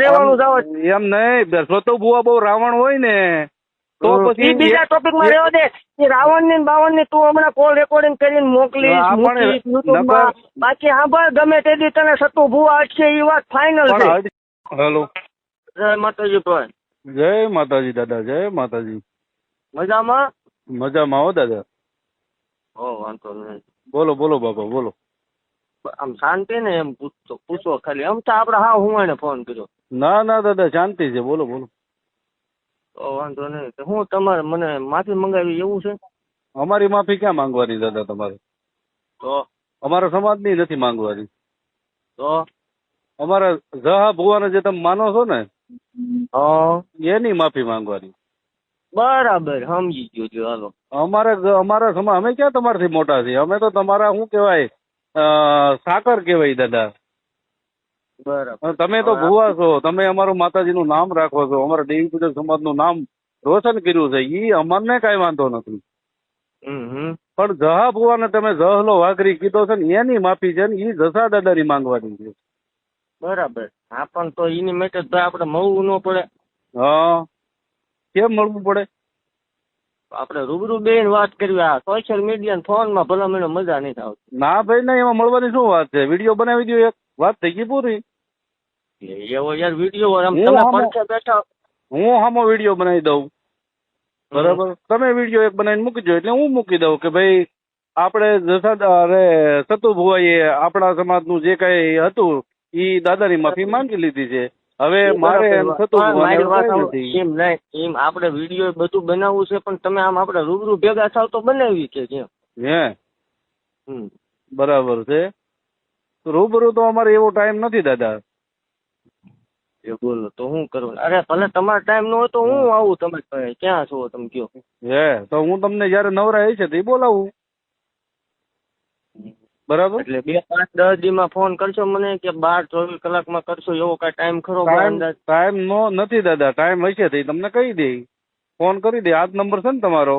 રહેવાનું જાવ એમ નહીં સતો ભુવા બહુ રાવણ હોય ને તો પછી બીજા ટોપિકમાં રહેવા દે એ રાવણની બાવણની તું હમણાં કોલ રેકોર્ડિંગ કરીને મોકલીશ હા, પણ મૂકીશ YouTube માં. નકર- બાકી સાંભળ ગમે તે દી તને સતુ ભૂવા અટકે એ વાત ફાઇનલ છે. હેલો. જય માતાજી ભાઈ. જય માતાજી દાદા જય માતાજી. મજામાં? મજામાં હો દાદા. ઓ વાંધો નહીં. બોલો બોલો બાબા બોલો. આમ શાંતિ ને એમ પૂછતો પૂછો ખાલી. આમ તો આપડે હા હું એને ફોન કર્યો. ના ના દાદા શાંતિ છે. બોલો બોલો. તો વાંધો નહીં. તો હું તમારે મને માફી મંગાવી એવું છે? અમારી માફી ક્યાં માંગવાની દાદા તમારે? તો? અમારા સમાજની નથી માંગવાની. તો? અમારા જહા ભુવાને જે તમે માનો છો ને એની માફી માંગવાની. બરાબર સમજી ગયો છું. હાલો. અમારે અમારા સમાજ અમે ક્યાં તમારાથી મોટા છીએ? અમે તો તમારા શું કહેવાય સાકર કહેવાય દાદા. બરાબર. તમે તો ભુવા છો તમે અમારું માતાજીનું નામ રાખો છો અમારા દેવી પૂજક સમાજનું નામ રોશન કર્યું છે ઈ અમને કાંઈ વાંધો નથી. પણ જહા ભુવાને તમે જહલો વાઘરી કીધો છે ને એની માફી છે ને ઈ જસા દાદાની માંગવાની છે. બરાબર. હા પણ તો એની માટે તો આપણે મળવું ન પડે. હા. કેમ મળવું પડે? આપણે રૂબરૂ બેન વાત કરવી આ સોશિયલ મીડિયા ફોનમાં ભલા મને મજા નહીં આવતી. ના ભાઈ ના એમાં મળવાની શું વાત છે? વીડિયો બનાવી દો એક. વાત થઈ ગઈ પૂરી. એવો યાર વીડિયો આમ તમે પડખે બેઠા હું હામો વીડિયો બનાવી દઉં. બરાબર? તમે વીડિયો એક બનાવીને મૂકી દો એટલે હું મૂકી દઉં કે ભાઈ આપણે જસાદ અરે સતુ ભુવાઈએ આપણા સમાજનું જે કઈ હતું ઈ દાદાની માફી માંગી લીધી છે. હવે મારે એમ. નથી. એમ નહીં એમ આપણે વીડિયો બધું બનાવવું છે પણ તમે આમ આપણે રૂબરૂ ભેગા થાવ તો બનાવી કે કેમ? હે. બરાબર છે. રૂબરૂ તો અમારે એવો ટાઈમ નથી દાદા. એ બોલો તો હું કરું? અરે ભલે તમારો ટાઈમ ન હોય તો હું આવું તમે. ક્યાં છો તમે કયો? હે તો હું તમને જયારે નવરા હશે તો બોલાવું. બરાબર? એટલે બે પાંચ દસ દી માં ફોન કરશો મને કે બાર ચોવીસ કલાકમાં કરશો એવો કઈ ટાઈમ ખરો અંદાજ? ટાઈમ નો નથી દાદા ટાઈમ હશે તો તમને કહી દે. ફોન કરી દે આ જ નંબર છે ને તમારો.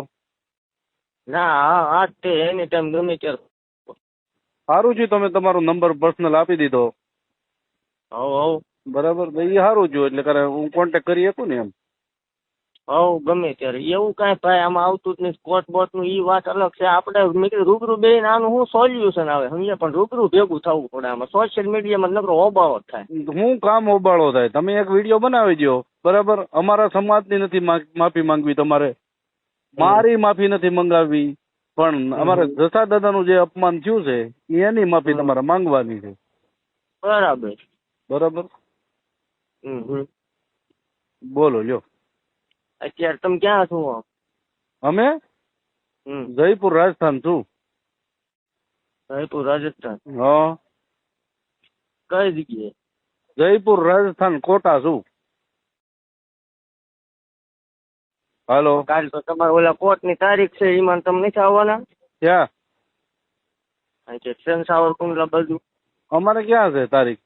ના હા જ તે એની ટાઈમ ગમે ત્યારે. સારું છે તમે તમારો નંબર પર્સનલ આપી દીધો. હવ હવ. બરાબર? તો એ સારું જો એટલે કરે હું કોન્ટેક કરી શકું ને એમ. હવ ગમે ત્યારે. એવું કાંઈ ભાઈ આમાં આવતું જ નહીં સ્કોટ બોટનું ઈ વાત અલગ છે. આપણે મેં કીધું રૂબરૂ બેન આનું શું સોલ્યુશન આવે? સમજે પણ રૂબરૂ ભેગું થવું પડે આમાં. સોશિયલ મીડિયામાં નકરો ઓબાળો થાય. હું કામ ઓબાળો થાય? તમે એક વીડિયો બનાવી દો બરાબર? અમારા સમાજની નથી માફી માંગવી તમારે. મારી માફી નથી મંગાવવી. પણ અમારે જસા દાદાનું જે અપમાન થયું છે એની માફી તમારે માંગવાની છે. બરાબર. બરાબર. બોલો લ્યો અત્યારે તમે ક્યાં છો અમે હમ જયપુર રાજસ્થાન છું જયપુર રાજસ્થાન હા કઈ જગ્યાએ જયપુર રાજસ્થાન કોટા છું હાલો કાલ તો તમારે ઓલા કોર્ટની તારીખ છે એમાં તમે નથી આવવાના ક્યાં અહીં છે ટ્રેન સાવરકુંડલા બાજુ અમારે ક્યાં છે તારીખ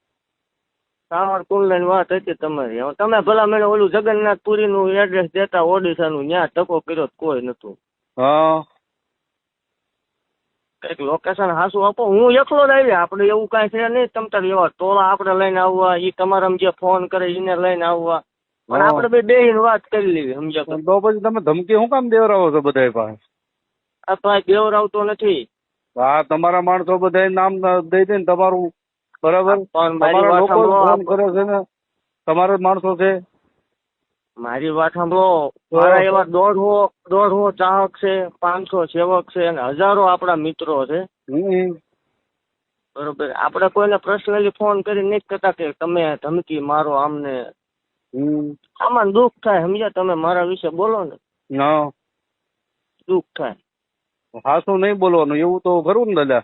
સાવરકુંડલા કુંડલાની વાત હતી તમારી. હવે તમે ભલા મને ઓલું જગન્નાથપુરી નું એડ્રેસ દેતા ઓડિશા નું ત્યાં ટકો કર્યો તો કોઈ નતું હા. કંઈક લોકેશન હાસું આપો. હું એકલો જ આવી આપણે એવું કાંઈ છે નહીં. તમ તાર એવા ટોળા આપણે લઈને આવવા. ઈ તમારા જે ફોન કરે એને લઈને આવવા. પણ. આપણે બે બેહીને વાત કરી લેવી સમજ્યા તો. પછી તમે ધમકી શું કામ દેવરાવો છો બધા પાસે? આ ભાઈ દેવરાવતો નથી. હા તમારા માણસો બધા નામ દઈ દે ને તમારું બરાબર? મારી તમારા વાત લોકો સાંભળો આમ કરે છે ને તમારા માણસો છે. મારી વાત સાંભળો મારા એવા દોઢો દોઢો ચાહક છે પાંચસો સેવક છે અને હજારો આપણા મિત્રો છે. બરોબર. આપણે કોઈને પર્સનલી ફોન કરી નથી કરતા કે તમે ધમકી મારો આમને. આમાં દુઃખ થાય સમજ્યા તમે મારા વિશે બોલો ને. દુઃખ થાય. હાસું નહીં બોલવાનું એવું તો ખરું ને દાદા.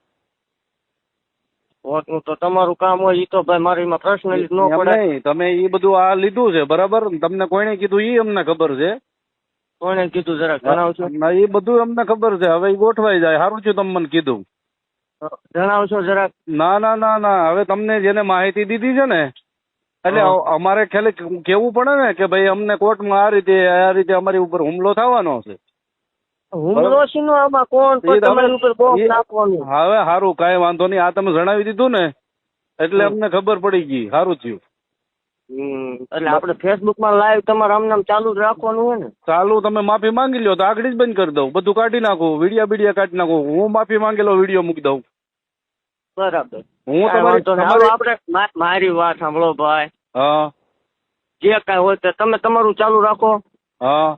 તો તમારું કામ હોય એ તો ભાઈ મારી એમાં પર્સનલી ન એમ પડે. નહીં તમે એ બધું આ લીધું છે બરાબર? તમને કોઈને કીધું એ અમને ખબર છે? કોણે કીધું જરાક જણાવશો? ના, એ બધું અમને ખબર છે. હવે એ ગોઠવાઈ જાય. સારું છે તમે મને કીધું જણાવશો જરાક? ના ના ના ના. હવે તમને જેને માહિતી દીધી છે ને એટલે અમારે ખ્યાલે કેવું પડે ને કે ભાઈ અમને કોર્ટમાં આ રીતે આ રીતે અમારી ઉપર હુમલો થવાનો છે. શીનો આમાં કોણ ઈ કોઈ તમે- તમારી ઉપર બોમ્બ નાખવાનું. હવે સારું કાંઈ વાંધો નહીં. આ તમે જણાવી દીધું ને એટલે અમને ખબર પડી ગઈ. સારું થયું. એટલે આપણે ફેસબુકમાં લાઈવ તમારે આમ નામ ચાલુ રાખવાનું હોય ને. ચાલુ તમે માફી માંગી લ્યો તો આગળ જ બંધ કરી દઉં. બધું કાઢી નાખું વિડિયા બીડિયા કાઢી નાખું. હું માફી માંગેલો વીડિયો મૂકી દઉં. બરાબર. હું તમારી આપણે મારી વાત સાંભળો ભાઈ. હા. જે કાંઈ હોય તે તમે તમારું ચાલુ રાખો. હા.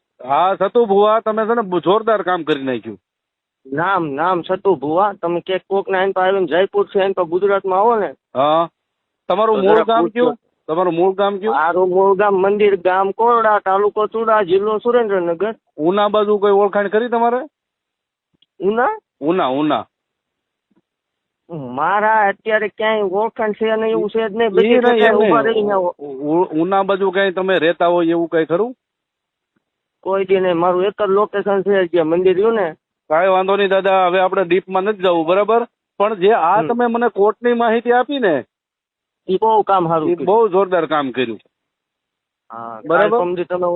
હા સતુ ભુવા તમે છે ને જોરદાર કામ કરી નાખ્યું. નામ નામ સતુ ભુવા. તમે કે કોક ના એમ તો આવીને જયપુર છે તો ગુજરાતમાં આવો ને. હા. તમારું મૂળ ગામ કયું? તમારું મૂળ ગામ કયું? મારું મૂળ ગામ મંદિર ગામ કોરડા તાલુકો ચુડા જિલ્લો સુરેન્દ્રનગર. ઉના બાજુ કોઈ ઓળખાણ કરી તમારે? ઉના? ઉના ઉના. મારા અત્યારે ક્યાંય ઓળખાણ છે ને એવું છે જ નહીં. બધી એમ ઉના બાજુ કઈ તમે રહેતા હોય એવું કઈ ખરું? કોઈ દી નહીં. મારું એક જ લોકેશન છે જે મંદિર રહ્યું ને. કાંઈ વાંધો નહીં દાદા હવે આપણે ડીપમાં નથી જવું બરાબર? પણ જે આ તમે મને કોર્ટની માહિતી આપી ને એ બહુ કામ સારું બહુ જોરદાર કામ કર્યું. બરાબર. સમજી તમે.